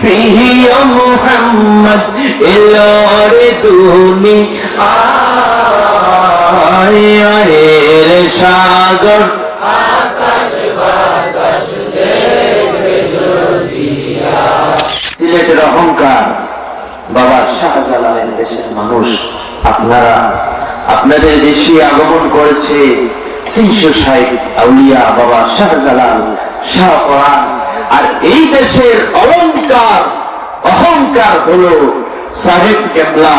প্রিয় মোহাম্মদ তুমি। আয়ের সাগর। সিলেটের অহংকার বাবা শাহজালালের দেশের মানুষ, আপনারা, আপনাদের দেশে আগমন করেছে তিনশো ষাট আউলিয়া বাবা শাহজালাল। আর এই দেশের অলংকার, অহংকার হলো সাহেব কেবলা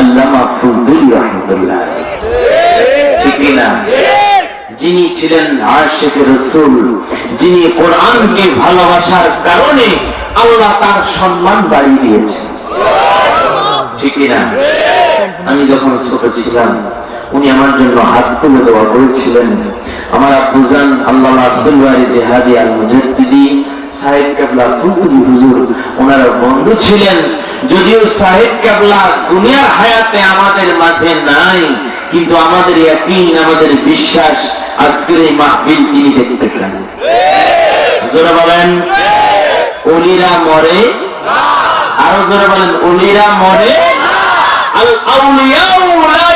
আল্লামা ফুলদুল রহমতুল্লাহ যিনি ছিলেন আশেখের রসুল, যিনি কোরআনকে ভালোবাসার কারণে আল্লাহ তার সম্মান বাড়িয়ে দিয়েছেন। ঠিক না? আমি যখন ছোট ছিলাম উনি আমার জন্য হাত তুলে দেওয়া করেছিলেন। আমার আব্বুজান আল্লাহ আব্দুল জেহাদি আল মুজাদ্দিদি সাহেব কাবলা ফুলতুলি হুজুর, ওনারা বন্ধু ছিলেন। যদিও সাহেব কাবলা দুনিয়ার হায়াতে আমাদের মাঝে নাই, কিন্তু আমাদের একদিন আমাদের বিশ্বাস, আজকের এই মাহফিল তিনি দেখতেছেন। জোরে বলেন, অলিরা মরে, আরও জোরে বলেন, অলিরা মরে আল ইয়ামুত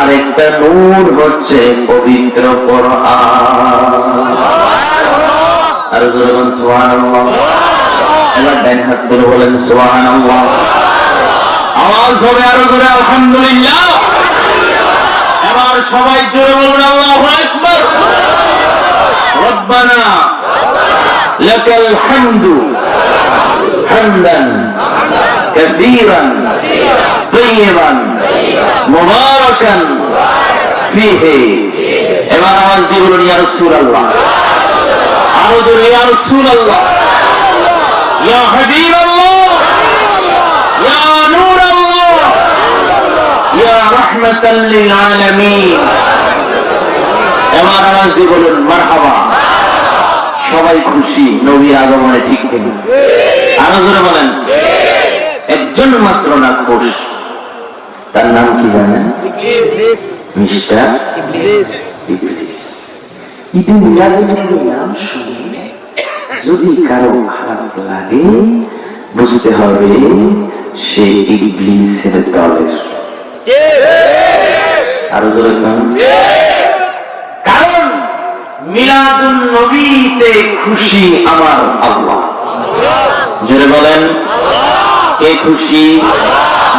আরেকটা নূর হচ্ছে পবিত্র ধরে আলহামদুলিল্লাহ। এবার সবাই জোরে বলুন আল্লাহ كثيرا طيبا مباركا فيه এবার আওয়াজ দিয়ে বলুন ইয়া রাসূলুল্লাহ আরো জোরে ইয়া রাসূলুল্লাহ ইয়া হাবিবাল্লাহ ইয়া নূরাল্লাহ ইয়া রাহমাতাল লিল আলামিন এবার আওয়াজ দিয়ে বলুন মারহাবা সবাই খুশি নবীর আগমনে ঠিক ঠিক আরো জোরে বলেন একজন মাত্র না খুশ তার নাম কি জানেন? মিস্টার নাম শুনে যদি কারও খারাপ লাগে বুঝতে হবে সে ইবলিসের দলের। আরও জোরে কারণ মিলাদুন নবীতে খুশি আমার আল্লাহ। জোরে বলেন। কে খুশি?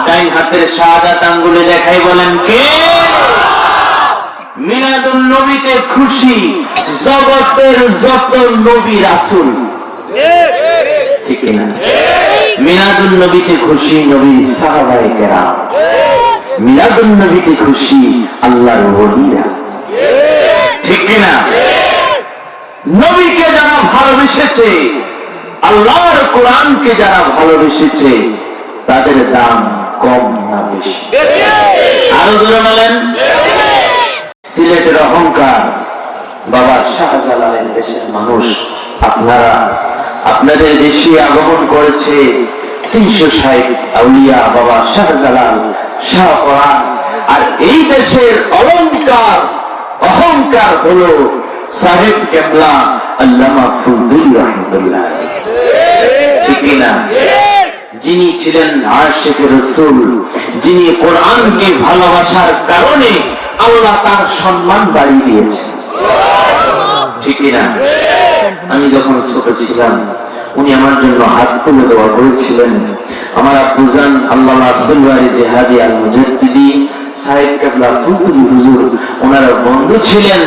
ডাইন হাতের শাহাদাত আঙ্গুলে দেখাই বলেন কে? মিলাদুন নবীতে খুশি জগতের যত নবী রাসূল। মিলাদুন নবীতে খুশি নবী সাহাবায়ে কেরাম। মিলাদুন নবীতে খুশি আল্লাহর ওলিরা। ঠিক কিনা নবীকে যারা ভালোবেসেছে আল্লাহর কোরআনকে যারা ভালোবেসেছে তাদের দাম কম না বেশি। আরও ধরে বলেন। সিলেটের অহংকার বাবা শাহজালালের দেশের মানুষ। আপনারা আপনাদের দেশে আগমন করেছে তিনশো ষাট আউলিয়া বাবা শাহজালাল শাহ কোরআন। আর এই দেশের অলংকার অহংকার হলো সাহেব কেবলা আল্লামা ফুলদুল রহমতুল্লাহ ঠিক কিনা? যিনি ছিলেন আশেখের রসুল, যিনি কোরআনকে ভালোবাসার কারণে আল্লাহ তার সম্মান বাড়িয়ে দিয়েছেন। ঠিক কিনা? আমি যখন ছোট ছিলাম, উনি আমার জন্য হাত তুলে দেওয়া করেছিলেন। আমার আব্বুজান আল্লাহ আব্দুল জেহাদি আল মুজাদ্দিদি সাহেব কেবলা ফুলতুলি হুজুর, ওনারা বন্ধু ছিলেন।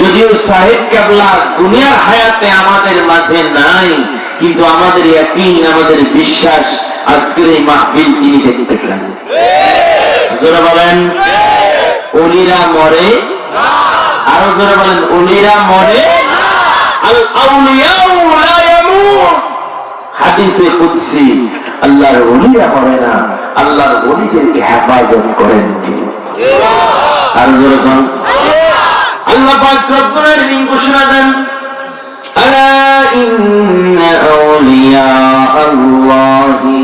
যদিও সাহেব কেবলা দুনিয়ার হায়াতে আমাদের মাঝে নাই, কিন্তু আমাদের একই আমাদের বিশ্বাস, আজকের এই মাহফিল তিনি দেখতেছেন। জোরে বলেন, অলিরা মরে, আরও জোরে বলেন, অলিরা মরে আল আউলিয়াউ লা ইয়ামুত। হাদিসে কুদসি আল্লাহর অলিরা করে না, আল্লাহর অলিদেরকে হেফাজত করেন তিনি। আর যেরকম আল্লাহ পাক রব্বুলের দিন ঘোষণা দেন, আলা ইন্না আউলিয়া আল্লাহি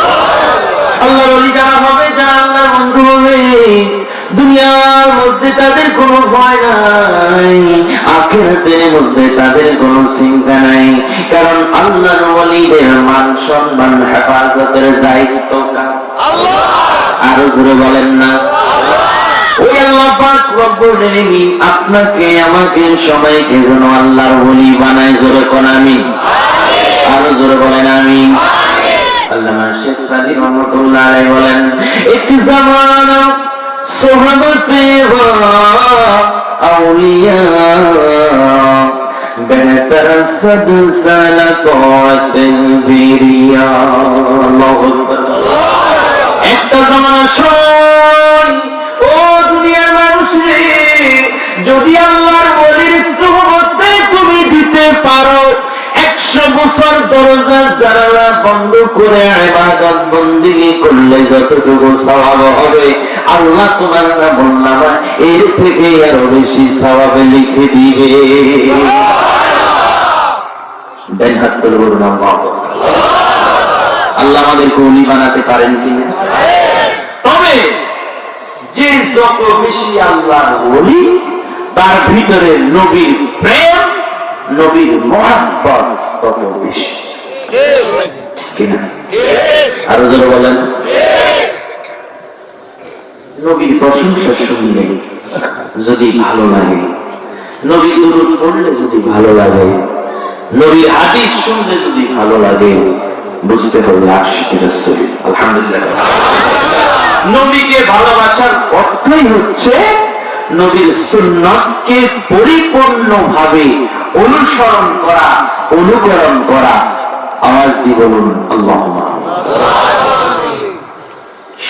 আর আল্লাহ বলি যারা হবে যারা আল্লাহর বন্ধু হবে দুনিয়ার মধ্যে তাদের কোনো ভয় নাই আখেরাতের মধ্যে তাদের কোনো চিন্তা নাই। কারণ আল্লাহর ওলিদের মান সম্মান হেফাজতের দায়িত্ব আরও জোরে বলেন না। ওই আল্লাহ পাক রব্বুল আলামিন আপনাকে আমাকে সবাইকে যেন আল্লাহর ওলি বানায় জোরে কোন আমি। আরও জোরে বলেন আমি। আল্লামা শেখ সাদি রহমতুল্লাহ বলেন, একটি জামানা সোহবতে একটা জমানা সময় ও দুনিয়ার মানুষ যদি আল্লাহর বলির সুহবতে তুমি দিতে পারো আল্লাহ তোমার না বললাম এর থেকে আরও বেশি সওয়াব লিখে দিবে। আল্লাহ। বানাতে পারেন কিনা? তবে যে যত বেশি আল্লাহ বলি তার ভিতরে নবীর প্রেম নবীর মহাব্বত তত বেশি। আরও যারা বলেন। নবীর প্রশংসা শুনলে যদি ভালো লাগে, নবীর দুরুদ পড়লে যদি ভালো লাগে, নবীর হাদিস শুনলে যদি ভালো লাগে, বুঝতে হবে আশিকি রসুল। আলহামদুলিল্লাহ। নবীকে ভালোবাসার অর্থই হচ্ছে নবীর সুন্নতকে পরিপূর্ণভাবে অনুসরণ করা, অনুকরণ করা। আওয়াজ দিয়ে বলুন আল্লাহ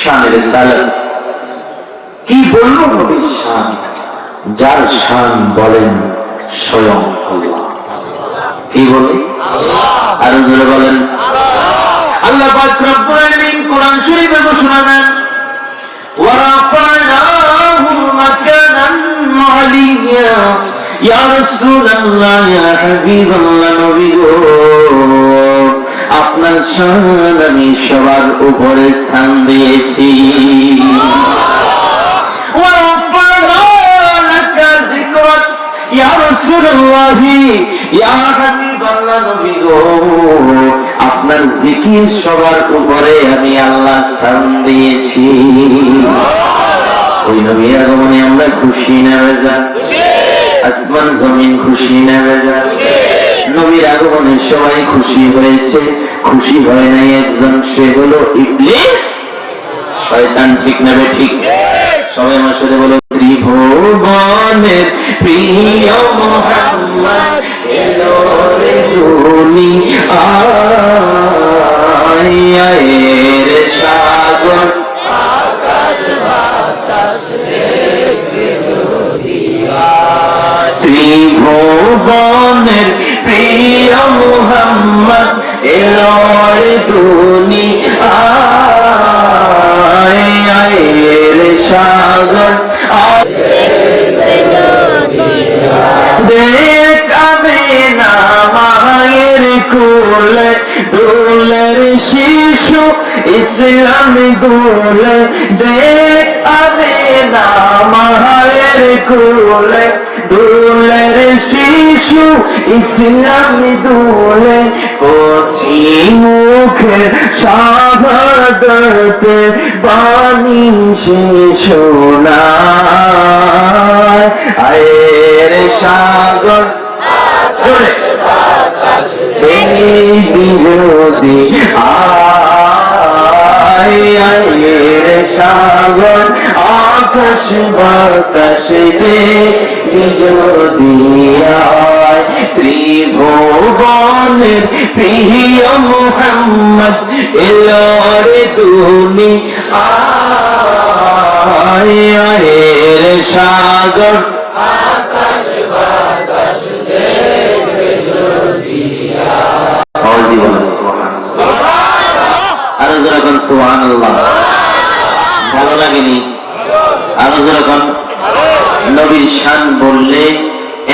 শানের সালাম। কি বলল নবীর শান? যার শান বলেন স্বয়ং কি বলে? আর জোরে বলেন। আল্লাহ কোরআন শরীফে ঘোষণা দেন ওরা আপনার শান আমি সবার উপরে স্থান দিয়েছি। আপনার জিকির সবার উপরে আমি আল্লাহ স্থান দিয়েছি। ওই নবী আগমনে আমরা খুশি না যাচ্ছি আসমান জমিন খুশি না বেজা? নবীর আগমনে সবাই খুশি হয়েছে। খুশি হয় নাই একজন, সে হলো ইবলিস। শয়তান ঠিক নেবে ঠিক? সবাই আমার সাথে বলো, ত্রিভুবনের প্রিয় মোহাম্মদ, এলো রে মুখে শাহাদতে বাণী সে শোনায় আয়ের সাগর বিরোধী আয়, আয়ের সাগর আকাশ বাতাস দে বিজোদিয়ায় ত্রিভুবনের প্রিয় মোহাম্মদ এলরে তুমি আয় আয়ের সাগর। ভালো লাগেনি। আরও নবীর শান বললে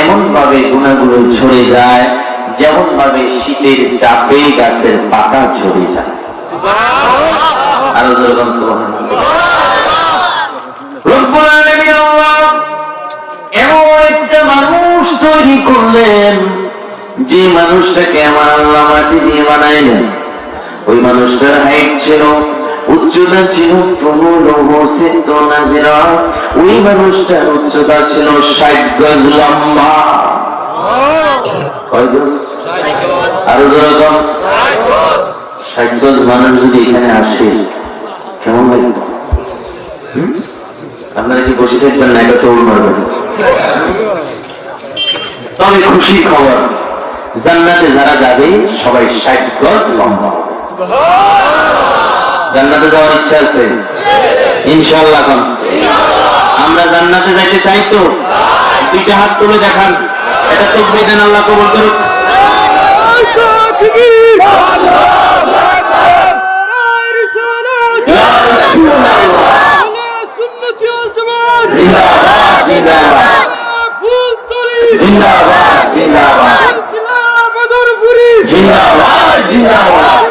এমন ভাবে গুণাগুলো ঝরে যায় যেমন ভাবে শীতের চাপে গাছের পাতা ঝরে যায়। আরও যেরকম এমন একটা মানুষ তৈরি করলেন যে মানুষটাকে আমার আল্লাহ মাটি দিয়ে বানাইলেন। ওই মানুষটার হাইট ছিল উচ্চতা ছিল প্রবল সিদ্ধ নাজিরা। ওই মানুষটার উচ্চতা ছিল ষাট গজ লম্বা। আরও যেরকম ষাট গজ মানুষ যদি এখানে আসে, কেমন লাগবে? আপনারা কি বসে থাকবেন না? এটা টোল মারবেন। তবে খুশি খবর, জান্নাতে যারা যাবে, সবাই ষাট গজ লম্বা হবে। জান্নাতে যাওয়ার ইচ্ছা আছে? ইনশাল্লাহ আমরা জান্নাতে যাইতে চাই তো? দুইটা হাত তুলে দেখান। এটা তো বেদেন আল্লাহ কবল করুক। জিন্দাবাদ জিন্দাবাদ। জিন্দাবাদ জিন্দাবাদ। জিন্দাবাদ জিন্দাবাদ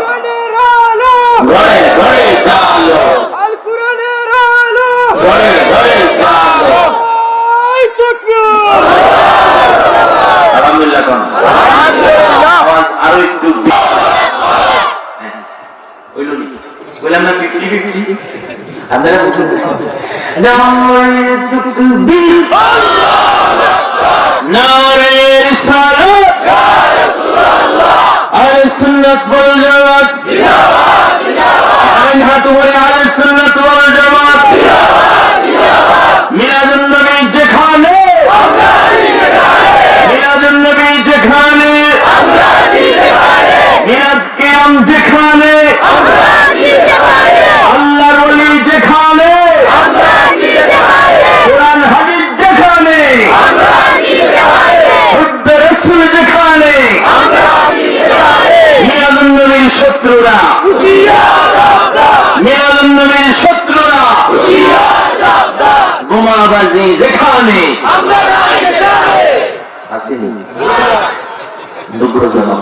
ঘরে ঘরে চালো ঘরে ঘরে চালো আলহামদুলিল্লাহ কোন আওয়াজ আরও একটু হ্যাঁ, হইল নি? বললাম না সুন্নাত ওয়াল জামাত আইন হাত উপরে আলে সুন্নাত ওয়াল জামাত মিলাদুন নবী যেখানে মিলাদুন নবী যেখানে মিলাদ কিয়াম যেখানে আল্লাহর ওলি যেখানে কোরআন হাদিস যেখানে হুব্বে রাসূল যেখানে মিলাদুন নবীর শত্রুরা মিলাদুন নবীর শত্রুরা বোমাবাজি যেখানে আসেনি দুঃখজনক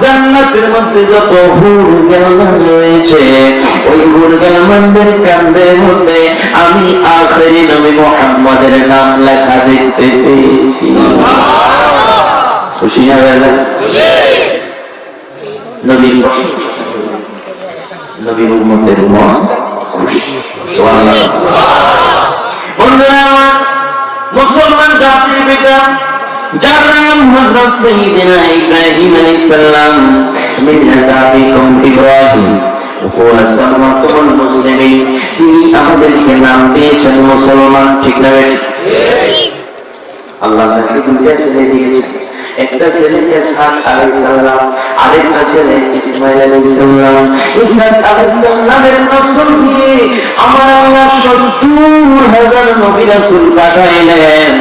জান্নাতের মধ্যে যত হুর গেলাম রয়েছে ওই হুর গেলামদের কান্দের মধ্যে আমি আখেরি নবী মোহাম্মদের নাম লেখা দেখতে পেয়েছি। খুশি না বেলা? নবীর নবীর উম্মতের মন খুশি। সুবহানাল্লাহ। বন্ধুরা আমার মুসলমান জাতির পিতা যার নাম হযরত সাইয়্যিদিনা ইব্রাহিম আলাইহিস সালাম মিল্লাত আবিকুম ইব্রাহিম তিনি আমাদেরকে নাম দিয়েছেন মুসলমান ঠিক না আল্লাহ তাকে দুইটা ছেলে দিয়েছেন। একটা ছেলে ইসহাক আলাইহিস সালাম, আরেকটা ছেলে ইসমাইল আলাইহিস সালাম। ইসহাক আলাইহিস সালামের দিয়ে আমার আল্লাহ সত্তর হাজার নবী রাসূল পাঠাইলেন।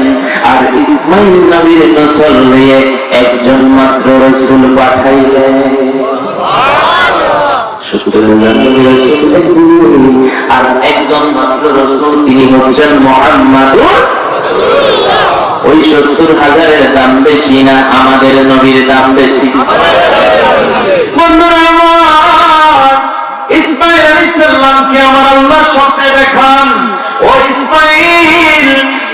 আর ইসমাইল নবীর নসল দিয়ে একজন মাত্র রাসূল পাঠাইলেন। আর একজন মাত্র রাসূল তিনি হচ্ছেন মুহাম্মাদুর ওই সত্তর হাজারের দাম বেশি না, আমাদের নবীর দাম বেশি। ইসমাইল আলাইহিস সালামকে আমার আল্লাহ স্বপ্নে দেখান। ও ইসমাইল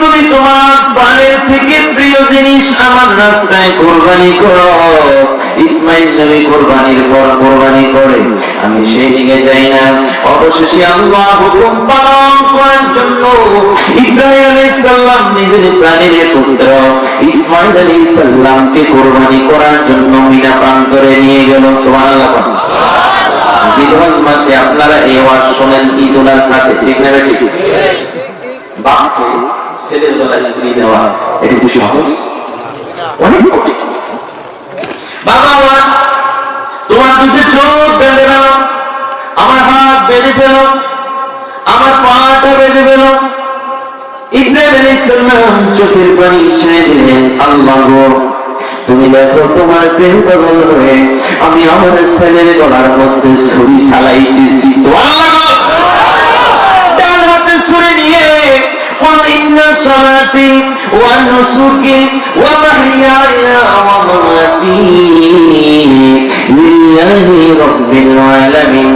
তুমি তোমার বালের থেকে প্রিয় জিনিস আমার রাস্তায় কোরবানি করো। ইসমাইল নবী কোরবানির পর কোরবানি করে। আমি সেই দিকে যাই না। অবশেষে আল্লাহ হুকুম পালন করার জন্য ইব্রাহিম নিজের পুত্র ইসমাইল কোরবানি করার জন্য মিনা নিয়ে গেল। মাসে আপনারা এই ওয়াজ শোনেন ঈদ উল আজহাতে ঠিক না ঠিক? ছেলের দেওয়া অনেক বাবা আমার তোমার দুটো চোখ বেঁধে আমার হাত বেঁধে ফেল। আমার পাটা বেঁধে সালাম চোখের পানি ছেড়ে দিলেন, আল্লাহ তুমি দেখো তোমার হয়ে আমি আমার ছেলের গলার মধ্যে ছুরি চালাইতেছি সুবহানাল্লাহ। صلاتي ونسكي ومحياي ومماتي لله رب العالمين.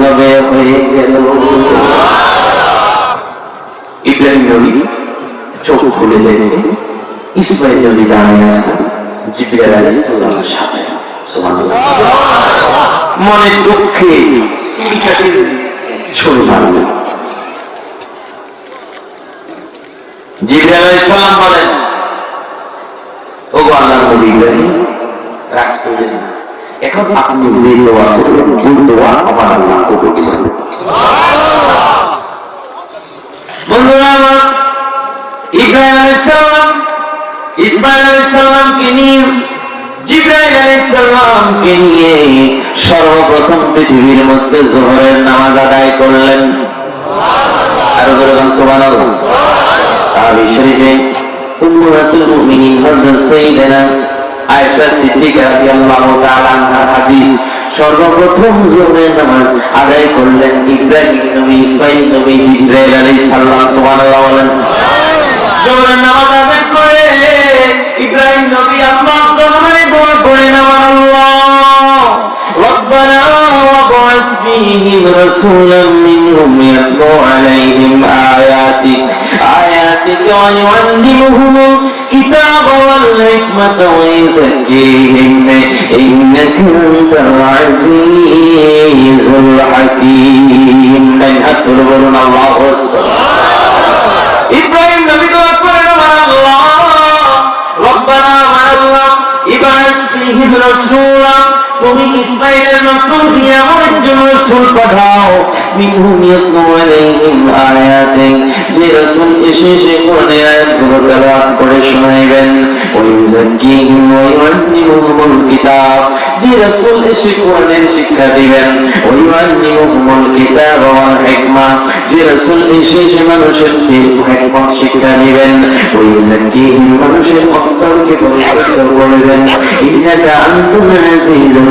জবে হয়ে গেল। ইব্রাহিম নবী চোখ খুলে ইসমাইল নবী সাথে সুবহানাল্লাহ। মনে দুঃখে ছুরিটাকে ছুড়ে মারলেন বলেন ওগো আল্লাহর নবী ইব্রাহিম রাগ করবেন না যে দোয়া দোয়া আমার আল্লাহ কবুল বন্ধুরা ইব্রাহিম ইসমাইল নিয়ে জিব্রাইল নিয়ে সর্বপ্রথম পৃথিবীর মধ্যে জোহরের নামাজ আদায় করলেন। আরও বলবেন সুবহানাল্লাহ। আবি শরীফে উম্মাতুল মুমিনিন হযরত আয়েশা সিদ্দিকা রাদিয়াল্লাহু তাআলা আনহার হাদিস সর্বপ্রথম জোহরের নামাজ আদায় করলেন ইব্রাহিম নবী ইসমাইল নবী জিব্রাইল আলাইহিস সালাম সুবহানাল্লাহ বলেন জোহরের নামাজ আদায় করে ইব্রাহিম নবী আল্লাহ দরবারে দোয়া করেন আমার আল্লাহ ربنا وابعث فيهم رسولا منهم يتلو عليهم آياتك آياتك ويعلمهم الكتاب والحكمة زكيهم إنك أنت العزيز الحكيم لن أطلبون الله إبراهيم نبي أكبر من الله ربنا من الله إبعث فيهم رسول তুমি ইসমাইলের রাসূল দিয়ে আমার একজন রাসূল পাঠাও। মিনহুম ইয়াতলু আলাইহিম আয়াতিক যে রাসূল এসে সে কোরআনের আয়াতগুলো তেলাওয়াত করে শোনাইবেন। ওয়া ইউযাক্কিহিম ওয়া ইউআল্লিমুহুমুল কিতাব। যে রাসূল এসে কোরআনের শিক্ষা দিবেন, ওয়া ইউআল্লিমুহুমুল কিতাব ওয়াল হিকমা। যে রাসূল এসে সে মানুষের হিকমত শিক্ষা দিবেন, ওয়া ইউযাক্কিহিম মানুষের অন্তরকে পরিশুদ্ধ করবেন ইন্নাকা আনতুল আজিজুল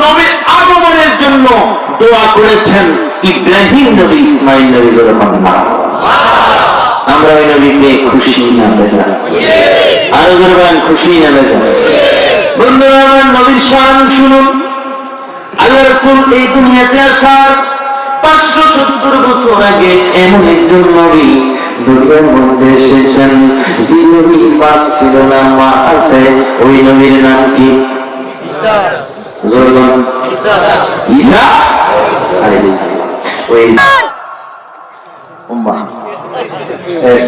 নবীর আগমনের জন্য দোয়া করেছেন ইব্রাহিম নবী, ইসমাইল নবী যখন আমরা ওই নবী পেয়ে খুশি না বেজা আরও জোরে খুশি না বেজা বন্ধুরা, আমার নবীর শান শুনুন। আল্লাহ রসুল এই দুনিয়াতে আসার পাঁচশো সত্তর বছর আগে এমন একজন নবী দুনিয়ার মধ্যে এসেছেন যে নবীর বাপ ছিল না, মা আছে। ওই নবীর নাম কি? জোরে বলুন। ঈসা আলাইহিস সালাম। ওই উম্মাহ। শেষ।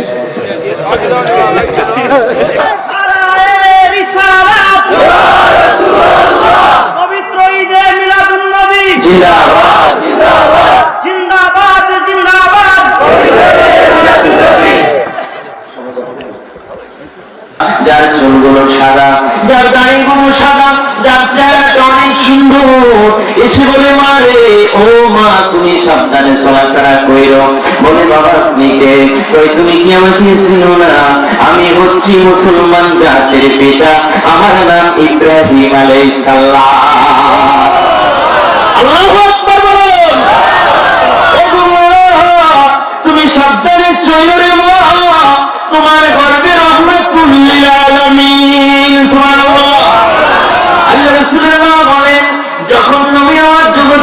সুন্দর এসে বলে, মা রে, ও মা, তুমি সাবধানে চলাফেরা কইরো। বলে, বাবা কে? কই, তুমি কি আমাকে চিনো না? আমি হচ্ছি মুসলমান জাতির পিতা। আমার নাম ইব্রাহিম বলুন। তুমি সাবধানে চলো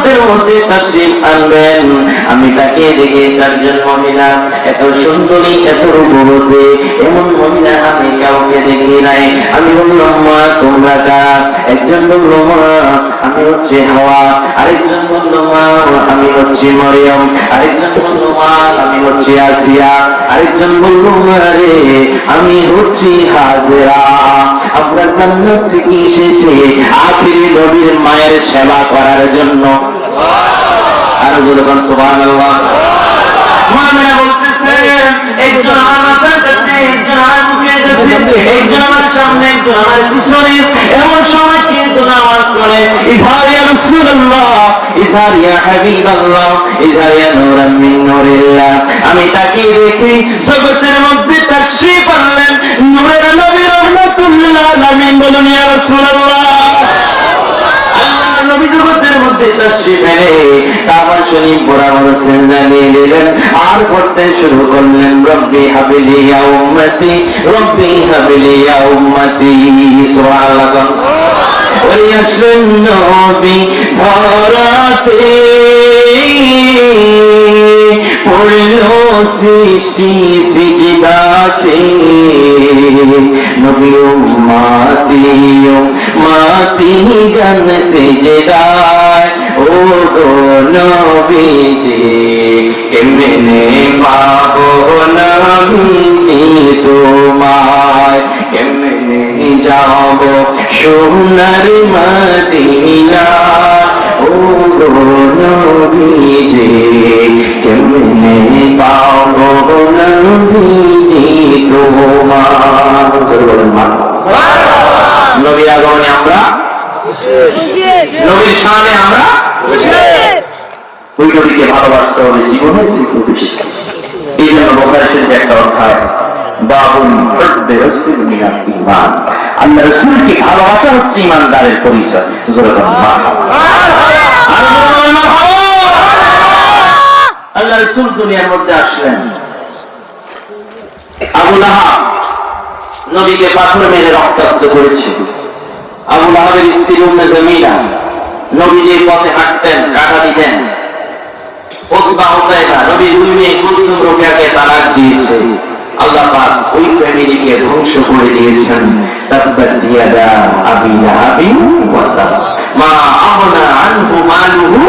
জগতের মধ্যে তাশরীফ আনবেন। আমি তাকে দেখে চারজন মহিলা এত সুন্দরী, এত রূপবতী এমন মহিলা আমি কাউকে দেখি নাই। আমি বললাম, মা, তোমরা কারা? একজন বলল, মা, আমি হচ্ছে হাওয়া। আরেকজন বলল, মা, আমি হচ্ছে মরিয়ম। আরেকজন বলল, মা, আমি হচ্ছে আসিয়া। আরেকজন বলল, মা রে, আমি হচ্ছি হাজেরা। আমরা জান্নাত থেকে এসেছি আখিরি নবীর মায়ের সেবা করার জন্য। আর যখন সুবহানাল্লাহ। মামেরা বলতেছেন একজন আমার কাছে একজন আমার মুখের কাছে একজন আমার সামনে একজন আমার পিছনে। এমন সময় কি একজন আওয়াজ করে ইজহার ইয়া রাসূলুল্লাহ ইজহার ইয়া হাবিবাল্লাহ ইজহার ইয়া নূরান মিন নূরিল্লাহ। আমি তাকে দেখি জগতের মধ্যে তাশরীফ আনলেন নূরের নবী রহমাতুল্লিল আলামিন বলুন ইয়া রাসূলুল্লাহ। আল্লাহর নবী জগতের মধ্যে তাশরীফ এনে কাবা শরীফ বরাবর সিজদা নিয়ে নিলেন। আর পড়তে শুরু করলেন, রব্বি হাবিলি ইয়া উম্মতি, রব্বি হাবিলি ইয়া উম্মতি, সুবহানাল্লাহ। ওই আসলেন ধরাতে পড়ল সৃষ্টি সিজদাতে। নবী উম্মতি উম্মতি গান সিজদায়। ও গো নবীজি, কেমনে পাবো নবীজি তোমায়? কেমনে যাব সোনার মদিনা ও নবীজি কেমনে পাবো নবীজি তোমার নবীর আগমনে আমরা নবীর সামনে আমরা ওই নবীকে ভালোবাসতে হবে জীবনের এই জন্য বোকার শরীফে একটা ভালোবাসা হচ্ছে ঈমানদারের পরিচয় জোরে বলেন মারহাবা আর জোরে বলেন মারহাবা আল্লাহ রাসূল দুনিয়ার মধ্যে আসলেন। আবু লাহাব নবীকে পাথর মেরে রক্তাক্ত করেছে। আবু লাহাবের স্ত্রী উম্মে জামিলা যে পথে হাঁটতেন, কাটা দিতেন দুই মেয়ে কুলসুম রোকেয়াকে দিয়েছে। আল্লাহ পাক ওই ফ্যামিলিকে ধ্বংস করে দিয়েছেন। তাব্বাত ইয়াদা আবি মা আনহু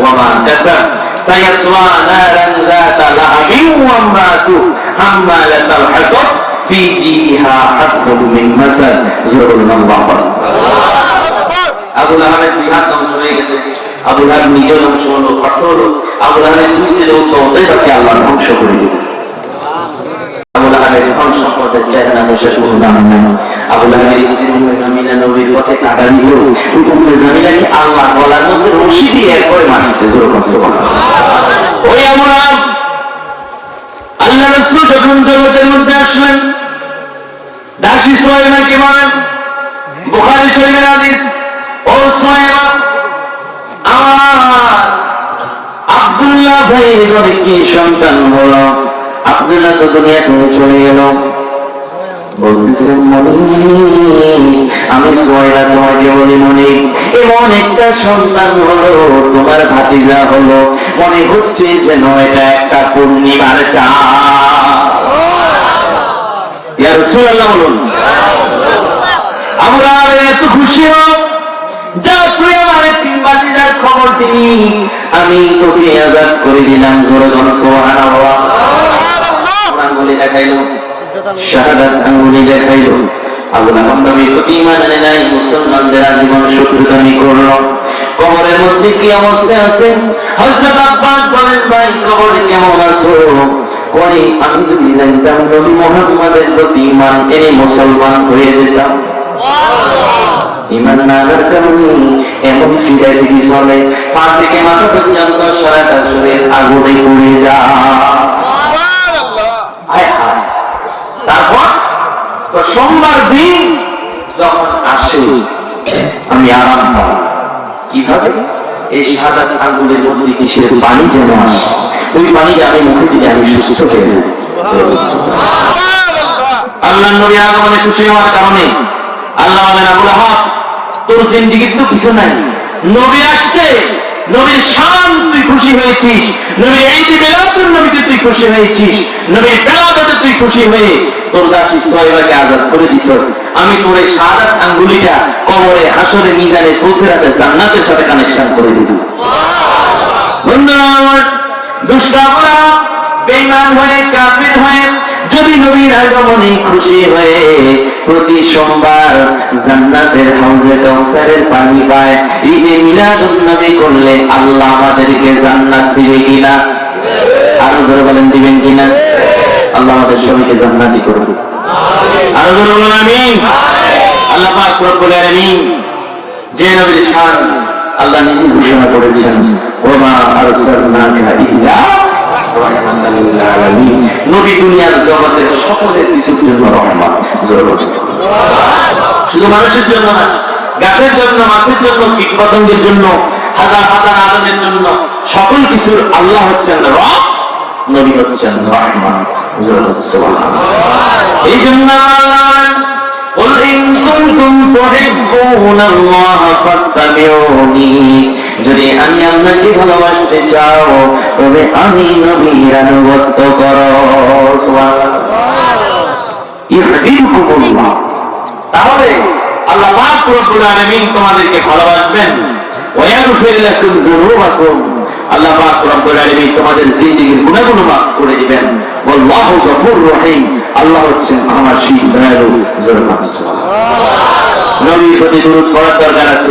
ওয়া মা কাসাব সায়াসলা নারান যাতা লাহাবিন ওয়া ইমরাতুহু হাম্মালাতাল হাতাব ফি জিহা হাবলুম মিন মাসাদ যুরুল্লাহ আবু লাহাবের দুই হাত ধ্বংস হয়ে গেছে। আবু লাহাব নিজের ধ্বংস হলো অর্থ হলো আবু লাহাবের দুই ছেলে তো ওদের তাকে আল্লাহ ধ্বংস করে দিল লাহাবের ধন সম্পদের চেহারা দাম নেই আবু স্ত্রী উম্মে জামিলা নবীর পথে কাটা ওই উম্মে জামিলাকে আল্লাহ গলার মধ্যে রশি দিয়ে এরপরে মারছে করছে ওই লাহাব আল্লাহ রাসূল যখন জগতের মধ্যে আসলেন, দাসী সোয়েমাকে মারেন বুখারী শরীফের হাদিস, ও সোয়েমা আমার আব্দুল্লাহ ভাইয়ের কি সন্তান হলো? আব্দুল্লাহ তো দুনিয়া থেকে চলে গেল আমি তোমাকে বলি মনি এমন একটা সন্তান হলো, তোমার ভাতিজা হলো। মনে হচ্ছে যেন এটা একটা পূর্ণিমার চা বলুন। আমরা এত খুশি হোক যা তুই আমার খবর দিবি আমি তোকে আজাদ করে দিলাম, জোরে জন সুবহানাল্লাহ। আঙ্গুলি দেখাইলো শাহাদাত আঙ্গুলি দেখাইলো। আল্লাহ নবী তো ঈমান আনে নাই মুসলমানদের আজীবন শত্রুতামি করল। কবরের মধ্যে কি অবস্থা আছে? হযরত আব্বাস বলেন ভাই কবরে কেমন আছো? কই আমি যদি জানতাম নবী মুহাম্মাদের প্রতি ঈমান এনে মুসলমান হয়ে যেতাম। ইমান না আনার কারণে এমন ফিরে ফিরি চলে পা থেকে মাথা পর্যন্ত সারাটা শরীর আগুনে পুড়ে যা হায়। তারপর তো সোমবার দিন যখন আসে, আমি আরাম কীভাবে? এই সাদা আঙ্গুলের মধ্যে কিসের পানি যেন আসে। ওই পানিটা আমি মুখে দিলে আমি সুস্থ হয়ে আল্লাহ নবী আগমনে খুশি হওয়ার কারণে আল্লাহ বলেন, আবুল আহাব, তোর জিন্দিগির তো কিছু নাই। নবী আসছে। নবীর শান তুই খুশি হয়েছিস। নবীর এই যে বেলাতুর নবীতে তুই খুশি হয়েছিস। নবীর বেলাতে তুই খুশি হয়ে তোর দাসী সোহেবাকে আজাদ করে দিছস। আমি তোর এই সাদাত আঙ্গুলিটা কবরে, হাসরে, মিজানে রাখে জান্নাতের সাথে কানেকশন করে দিবি। বন্ধুরা আমার বেঈমান হয়ে, কাফির হয়ে, যদি নবীর আগমনে খুশি হয়ে প্রতি সোমবার জান্নাতের হাউজে কাউসারের পানি পায়। ঈদে মিলাদুন নবী করলে আল্লাহ আমাদেরকে জান্নাত দিবে কিনা? আরও জোরে বলেন, দিবেন কিনা? আল্লাহ আমাদের সবাইকে জান্নাতি করবে আরও জোরে বলেন, আমিন। আল্লাহ পাক রব্বুল আলামিন যে নবীর শান আল্লাহ নিজে ঘোষণা করেছেন, ওমা আরসালনাকা ইল্লা নবী দুনিয়ার জগতের সকলের কিছুর জন্য রহমত জোরবস্ত শুধু মানুষের জন্য না গাছের জন্য মাছের জন্য কীট পতঙ্গের জন্য হাজার হাজার আদমের জন্য সকল কিছুর আল্লাহ হচ্ছেন রব নবী হচ্ছেন রহমান জোরবস্ত এই জন্য আল্লাহ قل إن كنتم تحبون الله فاتبعوني যদি আমি আপনাকে ভালোবাসতে চাও, তবে আমি নবীর আনুগত্য করো। তাহলে আল্লাহ রব্বুল তোমাদেরকে ভালোবাসবেন। আল্লাহ পাক রব্বুল তোমাদের মাফ করে দিবেন। আল্লাহু হচ্ছেন দয়ালু নবীর প্রতি দরুদ পড়ার দরকার আছে।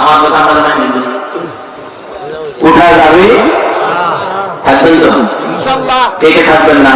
আমার কথা উঠা যাবে? থাকবেন তো? কে কে থাকবেন না।